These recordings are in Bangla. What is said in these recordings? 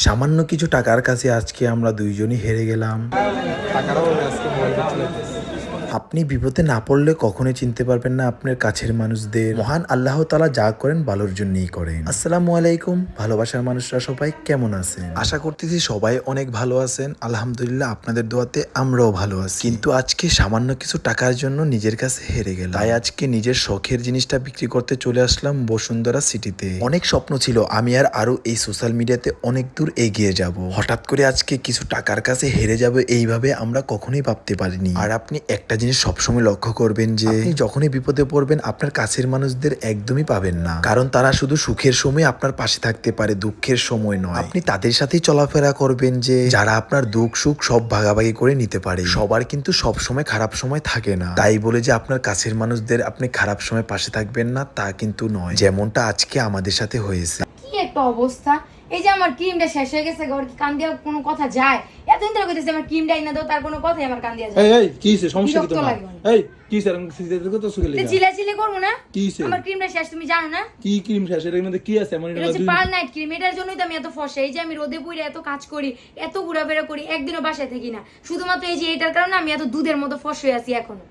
সামান্য কিছু টাকার কাছে আজকে আমরা দুইজনই হেরে গেলাম। টাকাটাও আজকে আপনি বিপদে না পড়লে কখনোই চিনতে পারবেন না আপনার কাছের মানুষদের। মহান আল্লাহ তালা যা করেন ভালোর জন্যই করেন। আসসালামু আলাইকুম, ভালোবাসার মানুষরা সবাই কেমন আছেন? আশা করতেছি সবাই অনেক ভালো আছেন। আলহামদুলিল্লাহ আপনাদের দোয়াতে আমরাও ভালো আছি। কিন্তু আজকে সামান্য কিছু টাকার জন্য নিজের কাছে হেরে গেল তাই আজকে নিজের শখের জিনিসটা বিক্রি করতে চলে আসলাম বসুন্ধরা সিটিতে। অনেক স্বপ্ন ছিল আমি আর আরও এই সোশ্যাল মিডিয়াতে অনেক দূর এগিয়ে যাব। হঠাৎ করে আজকে কিছু টাকার কাছে হেরে যাবে এইভাবে আমরা কখনোই ভাবতে পারিনি। আর আপনি একটা জিনিস সবসময় লক্ষ্য করবেন যে আপনি যখনই বিপদে পড়বেন আপনার কাছের মানুষদের একদমই পাবেন না। কারণ তারা শুধু সুখের সময় আপনার পাশে থাকতে পারে দুঃখের সময় নয়। আপনি তাদের সাথেই চলাফেরা করবেন যে যারা আপনার দুঃখ সুখ সব ভাগাভাগি করে নিতে পারে। সবার কিন্তু সব সময় খারাপ সময় থাকে না। তাই বলে যে আপনার কাছের মানুষদের আপনি খারাপ সময় পাশে থাকবেন না তা কিন্তু নয়। যেমনটা আজকে আমাদের সাথে হয়েছে। কি একটা অবস্থা? এই যে আমার ক্রিমটা শেষ হয়ে গেছে ওর কি কান দিয়া কোনো কথা যায়? এতদিন ধরে কইতেছে আমার ক্রিমটা এনে দাও তার কোনো কথাই আমার কান দিয়া যায় এই এই কি হইছে? সমস্যা কি বিরক্ত তোমার? এই কি স্যার আমি সিজে দেখো তো তো লেগে চিলা চিলি করব না? কি হইছে? আমার ক্রিমটা শেষ তুমি জানো না? কি ক্রিম শেষ? এর মধ্যে কি আছে? এমন এটা হচ্ছে পার নাইট ক্রিম এটার জন্যই তো আমি এত ফসে। এই যে আমি রোদে পুড়ে এত কাজ করি এত ঘোরাফেরা করি একদিনও বাসায় থাকি না। শুধুমাত্র এই যে এটার কারণে আমি এত দুধের মতো ফস হয়ে আছি এখনও।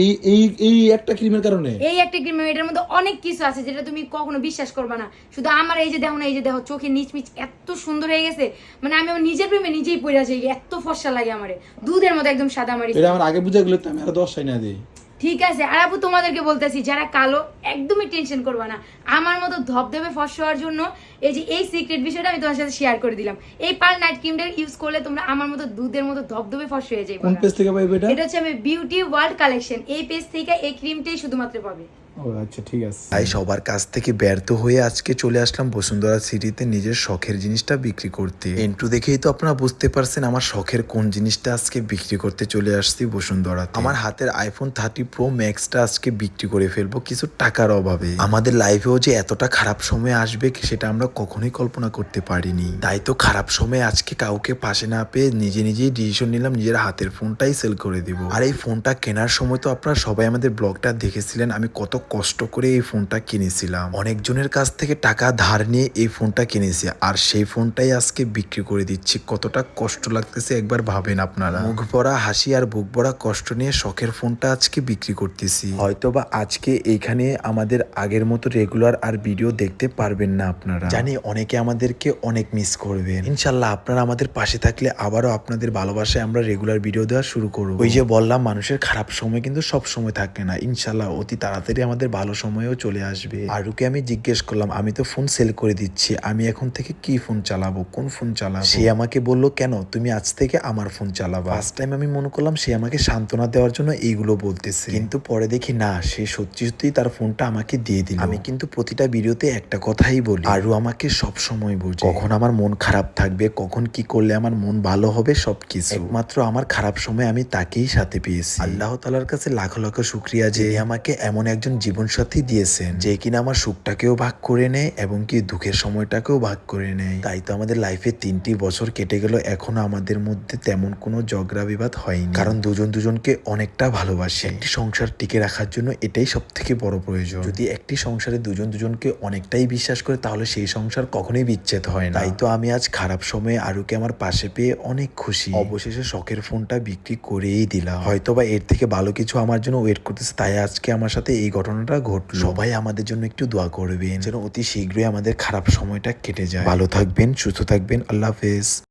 এই এই এই একটা ক্রিমের কারণে? এই একটা ক্রিম এটার মধ্যে অনেক কিছু আছে যেটা তুমি কখনো বিশ্বাস করবে না। শুধু আমার এই যে দেখো না এই যে দেখো চোখে নিচ মিচ এত সুন্দর হয়ে গেছে। মানে আমি আমার নিজের প্রেমে নিজেই পড়ে আছি এত ফর্সা লাগে আমারে। দুধের মতো একদম সাদা মারি এটা আমার আগে বুঝে গেলে তো আমি আর দশ না দিই। ঠিক আছে আর আপু তোমাদেরকে বলতেছি যারা কালো একদমই টেনশন করবে না। আমার মতো ধবধবে ফস হওয়ার জন্য এই যে এই সিক্রেট বিষয়টা আমি তোমার সাথে শেয়ার করে দিলাম। এই পার নাইট ক্রিমটা ইউজ করলে তোমরা আমার মতো দুধের মতো ধবধবে ফস হয়ে যাবে কোন পেজ থেকে পাবে এটা? এটা হচ্ছে আমি বিউটি ওয়ার্ল্ড কালেকশন এই পেজ থেকে এই ক্রিমটাই শুধুমাত্র পাবে। ও আচ্ছা ঠিক আছে। তাই সবার কাছ থেকে ব্যর্থ হয়ে আজকে চলে আসলাম বসুন্ধরা সিটিতে নিজের শখের জিনিসটা বিক্রি করতে। এন্টু দেখেই তো আপনারা বুঝতে পারছেন আমার শখের কোন জিনিসটা আজকে বিক্রি করতে চলে আসছি বসুন্ধরা আমার হাতের আইফোন থার্টি প্রো ম্যাক্সটা আজকে বিক্রি করে ফেলব কিছু টাকার অভাবে। আমাদের লাইফেও যে এতটা খারাপ সময় আসবে সেটা আমরা কখনোই কল্পনা করতে পারিনি। তাই তো খারাপ সময় আজকে কাউকে পাশে না পেয়ে নিজে নিজেই ডিসিশন নিলাম নিজের হাতের ফোনটাই সেল করে দিব। আর এই ফোনটা কেনার সময় তো আপনারা সবাই আমাদের ব্লগটা দেখেছিলেন, আমি কত কষ্ট করে এই ফোনটা কিনেছিলাম। অনেকজনের কাছ থেকে টাকা ধার নিয়ে এই ফোনটা কিনেছি। আর সেই ফোনটাই আজকে বিক্রি করে দিচ্ছি। কতটা কষ্ট লাগতেছে একবার ভাবেন আপনারা। মুখ ভরা হাসি আর বুক ভরা কষ্ট নিয়ে শখের ফোনটা আজকে বিক্রি করতেছি। হয়তোবা আজকে এইখানে আমাদের আগের মতো রেগুলার আর ভিডিও দেখতে পারবেন না আপনারা। জানি অনেকে আমাদেরকে অনেক মিস করবেন। ইনশাল্লাহ আপনারা আমাদের পাশে থাকলে আবারও আপনাদের ভালোবাসায় আমরা রেগুলার ভিডিও দেওয়া শুরু করব। ওই যে বললাম, মানুষের খারাপ সময় কিন্তু সব সময় থাকে না। ইনশাল্লাহ অতি তাড়াতাড়ি আমাদের ভালো সময়ও চলে আসবে। আরুকে আমি জিজ্ঞেস করলাম, আমি তো ফোন সেল করে দিচ্ছি, আমি এখন থেকে কি ফোন চালাবো? কোন ফোন চালাবো? সে আমাকে বলল, কেন? তুমি আজ থেকে আমার ফোন চালাবা। ফার্স্ট টাইম আমি মনে করলাম, সে আমাকে সান্ত্বনা দেওয়ার জন্য এইগুলো বলতেছে। কিন্তু পরে দেখি, না, সে সত্যি সত্যি তার ফোনটা আমাকে দিয়ে দিল। আমি কিন্তু প্রতিটা ভিডিওতে একটা কথাই বলি, আরু আমাকে সব সময় বোঝে। কখন আমার মন খারাপ থাকবে, কখন কি করলে আমার মন ভালো হবে সবকিছু একমাত্র আমার খারাপ সময় আমি তাকেই সাথে পেয়েছি। আল্লাহ তালার কাছে লাখ লাখ শুক্রিয়া যে আমাকে এমন একজন জীবন সাথী দিয়েছেন যে কিনা আমার সুখটাকেও ভাগ করে নেয় এবং কি দুঃখের সময়টাকেও ভাগ করে নেয়। তাই তো আমাদের লাইফে তিনটি বছর কেটে গেল, এখনও আমাদের মধ্যে তেমন কোনো ঝগড়া বিবাদ হয়নি। কারণ দুজন দুজনকে অনেকটা ভালোবাসে। একটি সংসার টিকে রাখার জন্য এটাই সব থেকে বড় প্রয়োজন। যদি একটি সংসারে দুজন দুজনকে অনেকটাই বিশ্বাস করে, তাহলে সেই সংসার কখনোই বিচ্ছেদ হয় না। তাই তো আমি আজ খারাপ সময়ে আরুকে আমার পাশে পেয়ে অনেক খুশি। অবশেষে শখের ফোনটা বিক্রি করেই দিলাম। হয়তোবা এর থেকে ভালো কিছু আমার জন্য ওয়েট করতেছে, তাই আজকে আমার সাথে এই ঘটনাটা ঘটলো। সবাই আমাদের জন্য একটু দোয়া করবেন, যেন অতি শীঘ্রই আমাদের খারাপ সময়টা কেটে যায়। ভালো থাকবেন, সুস্থ থাকবেন, আল্লাহ হাফেজ।